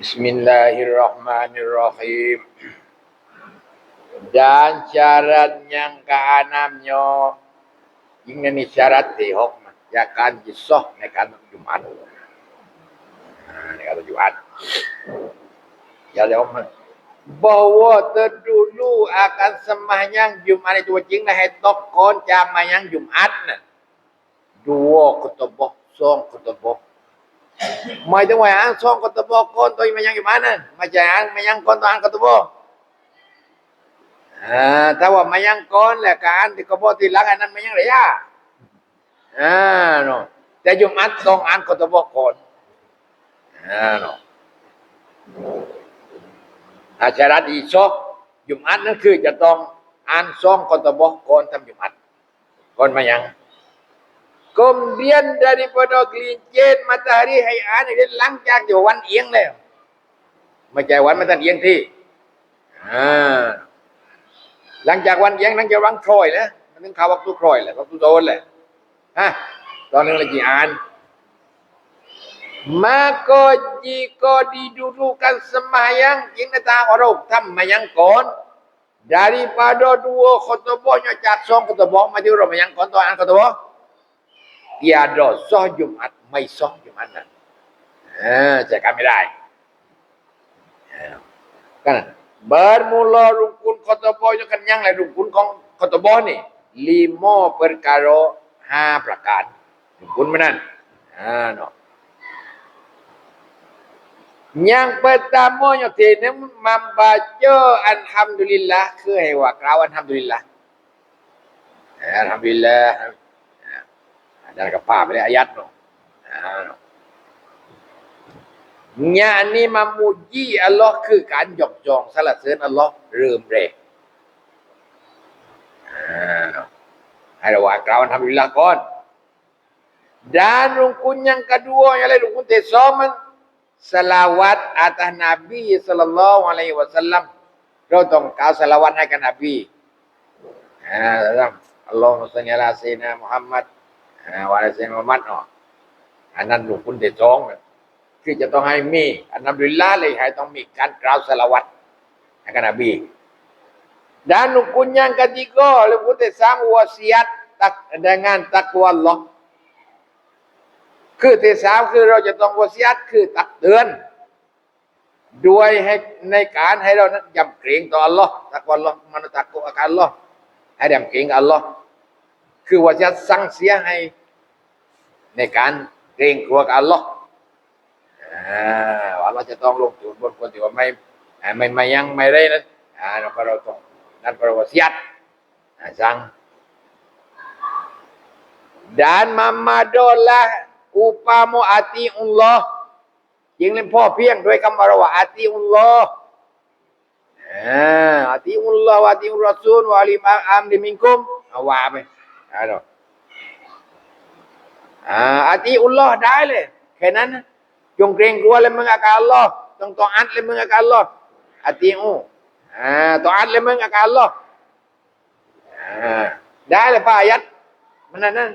Bismillahirrahmanirrahim. Dan syaratnya ke enamnya ini syarat tehok ya kan jisoh ในการ Jumat. Nah, ในการ Jumat. Ya lewat bahwa terdulu akan sembahyang Jumat itu jing dah hetok kon jamayang Jumat nah. Dua ketubah, song ketubah. หมายถึงว่าอ่างช่องกตบคนตัวมันยังอยู่มันนั่นมาจากอ่างมันยังคนตัวอ่างกตบอ่าถ้าว่ามันยังคนแหละการที่กบที่หลังอันนั้นมันยังรอะอ่าเนาะแต่ยุมัดต้องอ่านกตบคนอ่าเนาะอาชารัตอีชอกยุมัดนั่นคือจะต้องอ่านซ่องกตบคนทำยุมัดคนมายัง Kemudian daripada gelincir matahari hayaan dia langkah je wan ieng leh. Macam wan matan ieng ti. Ha. หลังจากวันเอียงหลังจากวันโครยแล้วมันถึงข่าววักตุโครยแหละวักตุโดนแหละฮะตอนนึง lagi an maka jika didudukan sembahyang jika tak orang sembahyang kon daripada dua khutbahnya cak song khutbah mati orang mayang kon tuan khutbah tiada sah Jumat ไม่ซอจุมัดนั้นเออจะกันไม่ได้กัน bermula rukun khotbah itu kan yang lain rukun ของ khotbah ni lima perkara ha ประการ rukun mana ha no yang pertamanya kena membaca alhamdulillah คือให้ว่ากล่าว alhamdulillah alhamdulillah dan kepa boleh ayat tu. Ha. Nya ni memuji Allah คือการยกย่องสรรเสริญอัลลอฮ์เริ่มแรกให้เราว่ากล่าวทำวิลาก่อน dan rukun yang kedua ialah rukun tesoman salawat atas Nabi sallallahu alaihi wasallam เราต้องกล่าวสลา วาระเซนมามัดเนาะอันนั้นลูกคุณเดชองคือจะต้องให้มีอันนั้นดุลลาเลยให้ต้องมีการกล่าวสละวัตให้กับนบี dan rukun yang ketiga lebih tesam wasiat tak dengan takwa Allah คือที่สามคือเราจะต้องวสิยัตคือตักเตือน ด้วยให้ในการให้เรานั้นยำเกรงต่อ Allah ตักว Allah มันตักกุอาการ Allah ให้ยำเกรง Allah คือว่าจะสั่งเสียให้ ในการเกรงกลัวกับอัลลอฮ์ว่าเราจะต้องลงทุนบนคนที่ว่าไม่ไม่ไม่ยังไม่ได้นะอ่าเราต้องนั่นเราวาสิยัดสั่ง dan mamadolah upamu ati Allah ยิงเล่นพ่อเพียงด้วยคำว่าอาติอุลลอฮ์อาติอุลลอฮ์อาติอุลรัสูลวะลิมาอัมดิมิงคุมเอาว่าไป อ่าเนาะอ่าอาติอุลลอฮ์ได้เลย แค่นั้น จงเกรงกลัวเลยมึงอาการอัลลอฮ์ต้องต่ออัดเลยมึงอาการอัลลอฮ์อาติอูอ่าต่ออัดเลยมึงอาการอัลลอฮ์อ่าได้เลยป้ายัดมันนั่นนั่น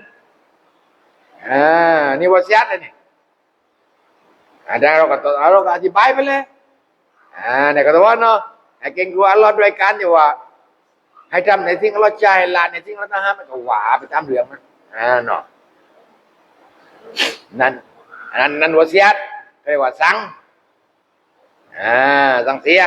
อ่านี่วาสิยัดเลยนี่ ada orang kata orang kata อธิบายไปเลยอ่าเนี่ยก็ตัวว่าเนาะให้เก่งกลัวอัลลอฮ์ด้วยกันอยู่ว่า ให้ทำในสิ่งอัลลอฮ์ใจละในสิ่งอัลลอฮ์ห้ามมันก็หวาไปตามเรื่องมันอ่าเนาะนั่นนั่นนั่นวสิยัดเรียกว่าสังอ่าสังเสีย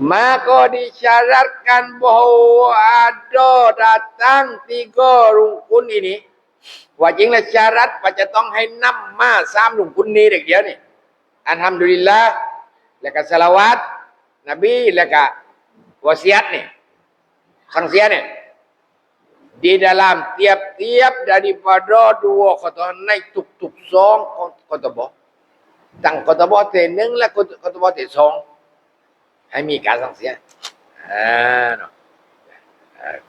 maka disyaratkan bahwa ada datang tiga rukun ini ว่าจริงแล้วชารัตว่าจะต้องให้นำมาสามหนุ่มคุณนี้เด็กเดียวนี่อันทำดุลิลละแล้วก็สลาวัตนบีแล้วก็ วาสิยัตนี่สังเสียนี่ di dalam tiap-tiap daripada dua kota naik tuk-tuk song kota boh ตั้งกตบเทหนึ่งและกตบเทสองให้มีการสังเสียอ่าเนาะ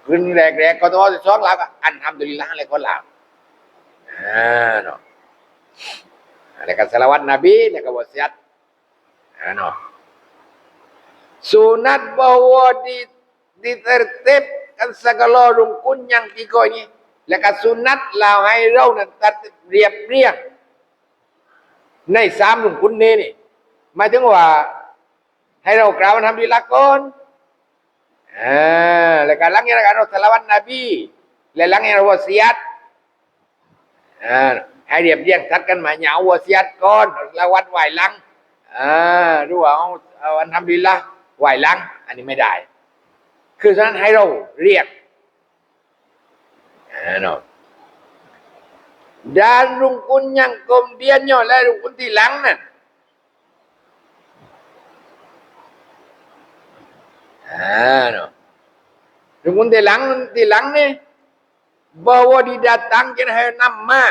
ขึ้นแรกๆกตบเทสองแล้วก็อันทำดุลิลละอะไรก็แล้ว Ah, no. Ada salawat Nabi, ada wasiat. Ah, no. Sunat bahwa di ditertibkan segala rukun yang tiga ini. Leka sunat lah hai rau nan tertib riap riap. ในสามหนุ่มคุณนี้นี่หมายถึงว่า ให้เรากล่าวทำดีละก่อนอ่าแล้วก็หลังจากนั้นเราสละวันนบีและหลังจากนั้นเราวะเสียดอ่าให้เรียบเรียงทัดกันมาอย่าเอาวะเสียดก่อนละวันไหวหลังอ่าดูว่าเอาเอาอันทำดีละ ไหวหลัง อันนี้ไม่ได้ คือฉะนั้นให้เราเรียกอ่าเนาะ dan rungkun yang kemudiannya lah rungkun tilang nan. Ha no. Rungkun tilang tilang ni bahawa didatangkan hai nama.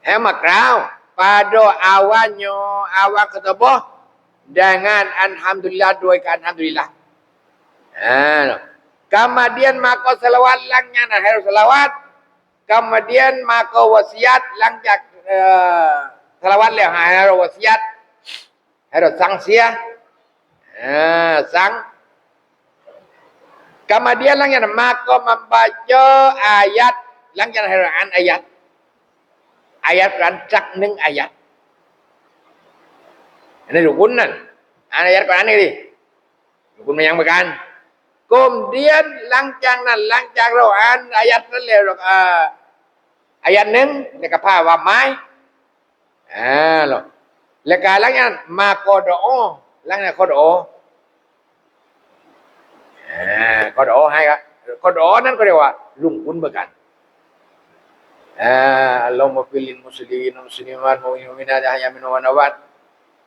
Hai makrau pada awalnya awal ketubah dengan alhamdulillah duit alhamdulillah. Ha, nah, kemudian maka selawat langnya nak harus selawat. Kemudian maka wasiat langjak uh, eh, selawat leh harus wasiat harus sanksi ya. Ha, sang. Kemudian langnya maka membaca ayat langnya harus ayat ayat rancak neng ayat. อันนี้รุกุนนั่นอ่านอายะก่อนอ่านนี่ดิรุกุนมายังประกัน kemudian หลังจากนั้นหลังจากเราอ่านอายะนั้นแล้วเราอ่าอายะหนึ่งแล้วก็พาว่าไม้อ่าหรอกแล้วก็หลังจากนั้นมากอดอหลังจากนั้นกอดออ่ากอดอให้ครับกอดอนั่นก็เรียกว่าลุงคุณเหมือนกันอ่าอัลลอฮฺมะฟิลินมุสลิมินุสลิมัตมุมินมินาดะฮยามินวะนวัต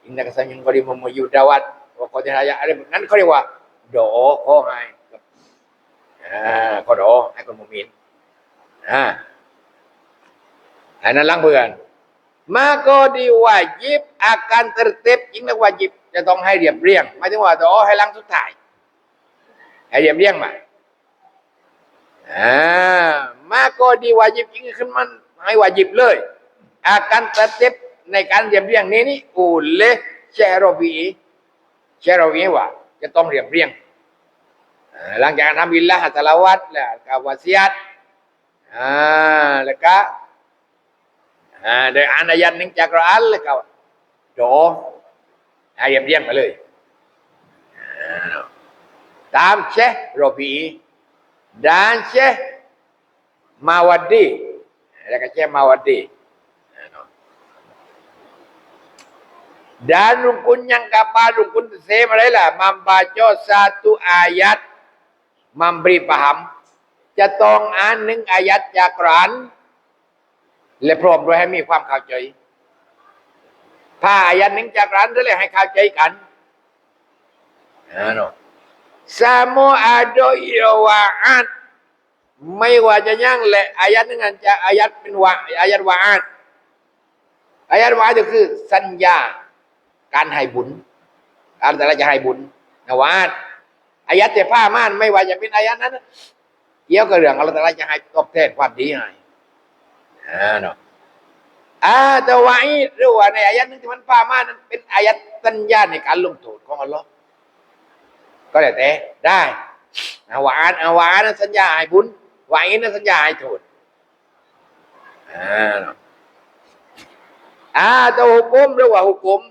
อินนักสัมยิงกอริมุมยุดาวัตว่าขอที่หายะอะไรแบบนั้นเขาเรียกว่าดอขอให้กับอ่ากอดอให้คนมุมินอ่า Anak langguan. Maka diwajib akan tertib ยิ่งนักวาจิบจะต้องให้เรียบเรียงหมายถึงว่าต้อให้ลังสุดท้ายให้เรียบเรียงมาอ่ามาก็ดีวาจิบยิ่งขึ้นมันให้วาจิบเลย akan tertib ในการเรียบเรียงนี้นี่อูเลเชโรบีเชโรบีว่า จะต้องเรียบเรียง หลังจากทำบิลละหัตลาวัดแล้วกาวาซิยัอ่าแล้วก็อ่าโดยอ่านอายันหนึ่งจากรอัลแล้วก็โดอาเรียบเรียงมาเลย ตามเชโรบีดานเชมาวัดดีแล้วก็เชมาวัดดี Dan rukun yang kapal rukun same adalah membaca satu ayat memberi paham จะต้องอ่านหนึ่งอายัดจากราน และพร้อมด้วยให้มีความเข้าใจ ถ้าอายันหนึ่งจากรานด้วยให้เข้าใจกันนะเนาะ semua ada iwa'at ไม่ว่าจะยังและอายัดนึงอันจะอายัดเป็นวะอายัดวะอาดอายัดวะก็คือสัญญา การให้บุญการแต่ละจะให้บุญนะวะอาดอายัดแต่ผ้าม่านไม่ว่าจะเป็นอายัดนั้นเกี่ยวกับเรื่องเราแต่ละจะให้ตอบแทนความดีให้อ่าเนาะอ่าแต่ว่าไอ้หรือว่าในอายัดนึงที่มันพามานั้นเป็นอายัดสัญญาในการลงโทษของอัลลอฮ์ก็แล้วแต่ได้อาวานอาวานนั้นสัญญาให้บุญวาอินนั้นสัญญาให้โทษอ่าเนาะอ่าแต่หุกุมหรือว่าหุกุมอ่าเนาะหุกุมต่างๆอ่าของของอิสลามเราเนี่ยอ่าบก้ม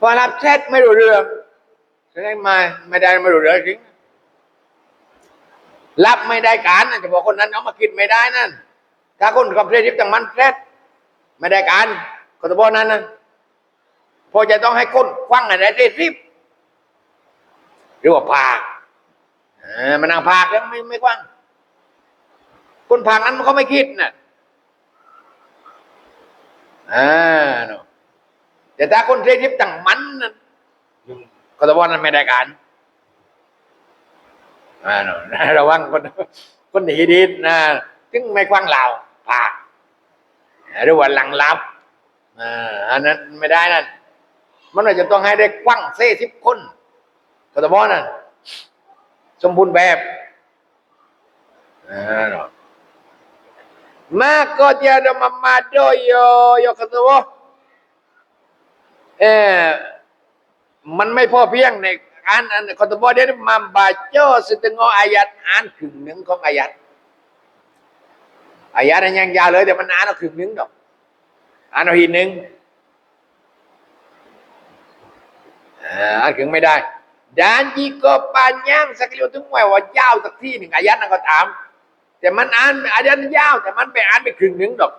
พอหลับเสร็จไม่รู้เรื่องแสดงมาไม่ได้ไม่รู้เรื่องจริงรับไม่ได้การนะจะบอกคนนั้นเอามาคิดไม่ได้นั่น ถ้าคนกับเพลทิพย์ต่างมันเพลดไม่ได้การก็จะบอกนั้นนะพอจะต้องให้คนคว้างอะไรเพลทิพย์หรือว่าผากมันนางผากแล้วไม่ไม่คว้าง คนผากนั้นเขาไม่คิดน่ะอ่าเนาะ แต่ถ้าคนเพลทิพย์ต่างมันนั่นก็จะบอกนั้นไม่ได้การอ่าระวังคนคนหนีดีนะถึงไม่คว้างเหล่าผ่าหรือว่าหลังลับอ่าอันนั้นไม่ได้นั่นมันอาจจะต้องให้ได้กว้างเซ่สิบคนก็ตะบอนั่นสมบูรณ์แบบอ่านะมาก็จะ ada mamado yo yo kata bo เออมันไม่พอเพียงในอ่านอันคอตบอเดนมาบาโจสตงออายัดอ่านครึ่งหนึ่งของอายัดอายัดนั้นยังยาวเลยแต่มันอ่านเอาครึ่งหนึ่งดอกอ่านเอาหีหนึ่งอ่านครึ่งไม่ได้ dan jika panjang sekali untuk muai wa ยาวสักที่หนึ่งอายัดนั่นก็ตาม แต่มันอ่านอายัดยาวแต่มันไปอ่านไปครึ่งหนึ่งดอก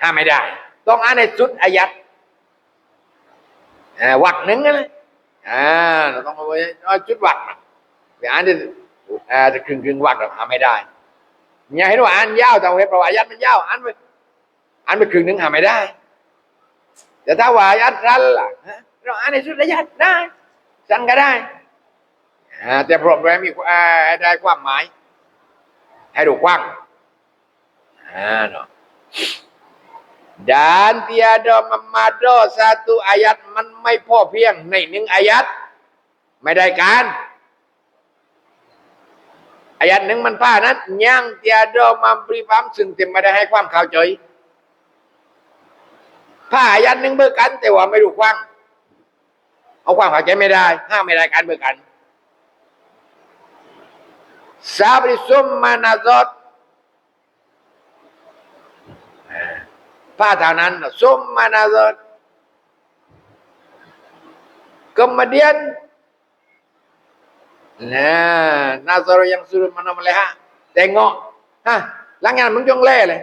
ห้าไม่ได้ ต้องอ่านในสุดอายัด วักหนึ่งนะอ่าเราต้องเอาไว้เอาชุดวักนะไปอ่านที่อ่าจะครึ่งครึ่งวักเราทำไม่ได้อย่าให้ว่าอ่านยาวแต่ว่าเพระว่าอายัดมันยาวอ่านไปอ่านไปครึ่งหนึ่งทำไม่ได้ แต่ถ้าว่ายัดรันล่ะเราอ่านในชุดอายัดได้สั่งก็ได้อ่าแต่โปรแกรมมีอ่าได้ความหมาย ให้ดูกว้างอ่าเนาะ dan tiada memado satu ayat มันไม่พอเพียงในหนึ่งอายัดไม่ได้การ อายัดหนึ่งมันป้านั้นยัง tiada memberi faham ซึ่งเต็มไม่ได้ให้ความเข้าใจผ้าอายัดหนึ่งเบิกกัน แต่ว่าไม่รู้ความเอาความเข้าใจไม่ได้ ห้ามไม่ได้การเบิกกัน sabri summa nazat ผ้าเท่านั้นซุมมานาซ ด kemudian nah nazar yang suruh mana melihat tengok ha หลังงานมึงจงเล่เลย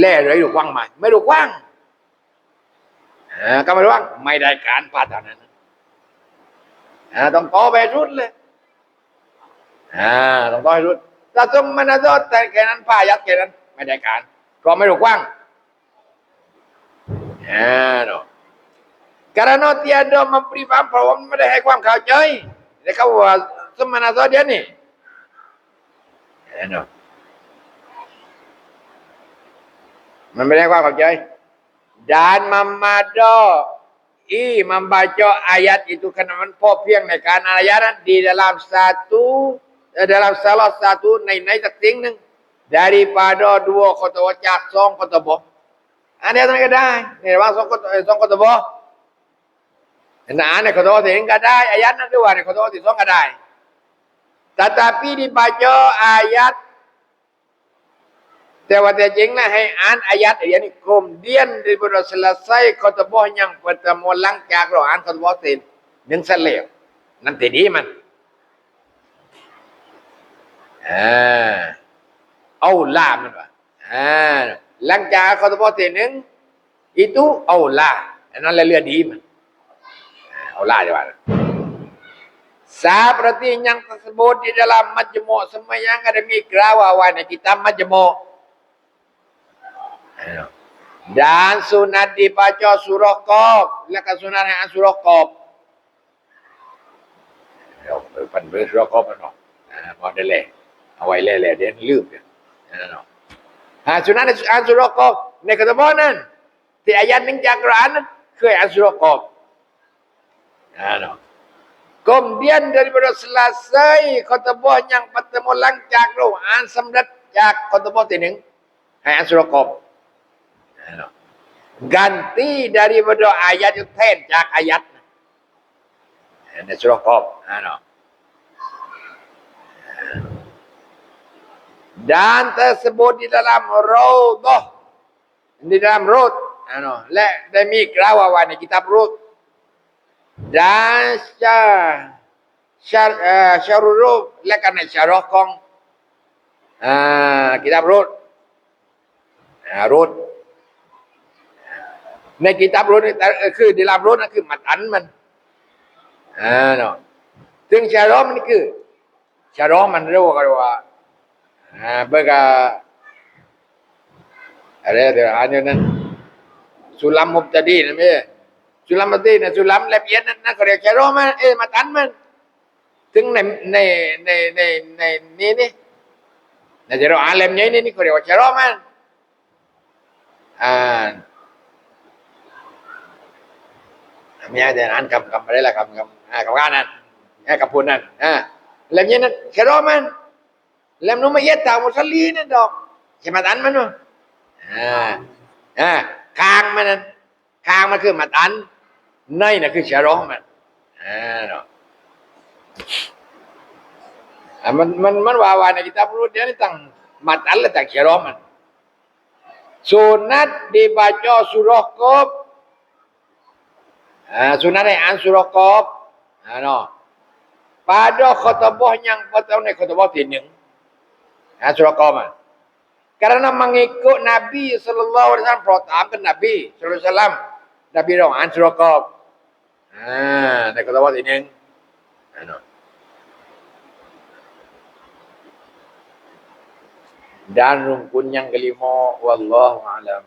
เล่เลยดูกว้างไหมไม่ดูกว้างก็ไม่รู้ว่างไม่ได้การผ้าเท่านั้นต้องต่อไปรุดเลยต้องต่อไปรุดถ้าซุมมานาซดแต่แค่นั้นผ้า ก็ไม่รู้กว้างอ่าเนาะ karena tiada memberi faham เพราะว่าไม่ได้ให้ความเข้าใจแต่เขาว่าสมณะซอเดียนี่นาะมันไม่ได้ความเข้าใจ dan memado i membaca ayat itu karena มันพอเพียงในการอาน ayat นั้น di dalam satu eh, dalam salah satu ในในสักสิ่งหนึ่ง daripada dua khutbah จากสอง khutbah อันเดียวกันก็ได้นี่ว่าสอง khutbah สอง khutbah Nah, ini khutbah ini enggak ada ayat nanti dua, ini khutbah itu enggak ada. Tetapi dibaca ayat แต่ว่าแต่จริงนะ ให้อ่านอายัดอย่างนี้กลมเดียนที่บรสละไซคอตบอยังเปิดมวลหลังจากเราอ่านคอตบอเสร็จหนึ่งเสลวนั่นตีดีมันอ่าเอาล่ามันวะอ่าหลังจากคอตบอเสร็จหนึ่ง itu เอาล่าอันนั้นเรือดีมัน Allah dia kata. Seperti yang tersebut di dalam majmuk semua yang ada mikra wawan kita majmuk. Dan sunat dibaca surah Qaf. Lekas sunat yang surah Qaf. Pan ber surah Qaf nó. À, mà đây lẹ. Ở ngoài lẹ lẹ đến lướt kìa. Nó. À, sunat yang surah Qaf. Này kata mana? Thì ayat ning Al-Quran เคยอ่านสุรกอบ Ano. Kemudian daripada selesai khutbah yang pertama langcak tu, an semrat jak khutbah tining. Hai an surah Qaf. Ano. Ganti daripada ayat itu ten jak ayat. Ini surah Qaf. Ano. Dan tersebut di dalam Raudhah. Di dalam Raud. Ano. Le, demi kerawawan di kitab Raud. dan syar syar uh, syarulและกันในชารอกองอ่ากิตาบรุดอ่ารุดในกิตาบรุดคือdi dalam รุดนั่นคือมัดอันมันอ่าเนาะซึ่งชารอมันคือชารอมันเรียกว่า อ่าเบิกอะไรเดี๋ยวอ่านอยู่นั่นสุลัมมุบตะดีนะพี่สุลัมมุบตะดีนะสุลัมละเอียดนนั่นนะเขาเรียกแคโรมันเอมาตันมันถึงในในในในในนี่นี่นะเจรอาเลมนี้นี่นี่เขาเรียกว่าแคโรมันอ่าไม่ใช่แต่อ่านคำคำอะไรละคำคำอ่าคำว่านั่นอ่คำพูดนั่นอ่าเลมนี้นั่นแคโรมัน แล้วนุไม่เย็ดตามุสลีนี่ดอกใช่มาตันมันวะอ่าอ่าคางมันนั่นคางมันคือมาตันในน่ะคือเชร้องมันอ่าเนาะมันมันมันว่าวาในกิตาบรุษเนี่ยนี่ตั้งมาตันและอแต่เชร้องมันสุนัตดีบาจอสุรกบอ่าสุนัตในอันสุรกบอ่าเนาะ pada กขตบพยัง yang pertama ni khotoboh Ha surah Qaf. Man. Karena mengikut Nabi sallallahu alaihi wasallam pertama Nabi sallallahu alaihi wasallam Nabi dong an surah Qaf. Ha, ใน khutbah ที่หนึ่ง Ha no. Dan rukun yang kelima wallahu alam.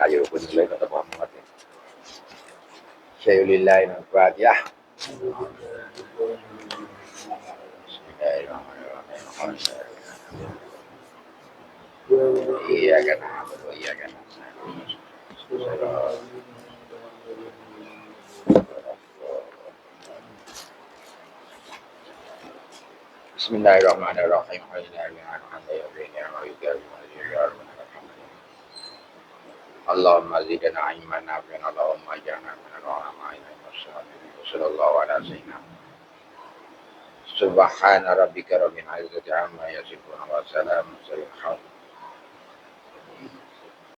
Kayu rukun lain kata Muhammad. Syai'ulillahi al-Fatihah. إياك نعبد وإياك نستعين بسم الله الرحمن الرحيم الحمد لله الحمد لله ويكرم اللهم زدنا علما نافعا اللهم اجعلنا من العلماء وصلى الله على سيدنا سبحان ربك رب العزة عما يصفون وسلام على المرسلين.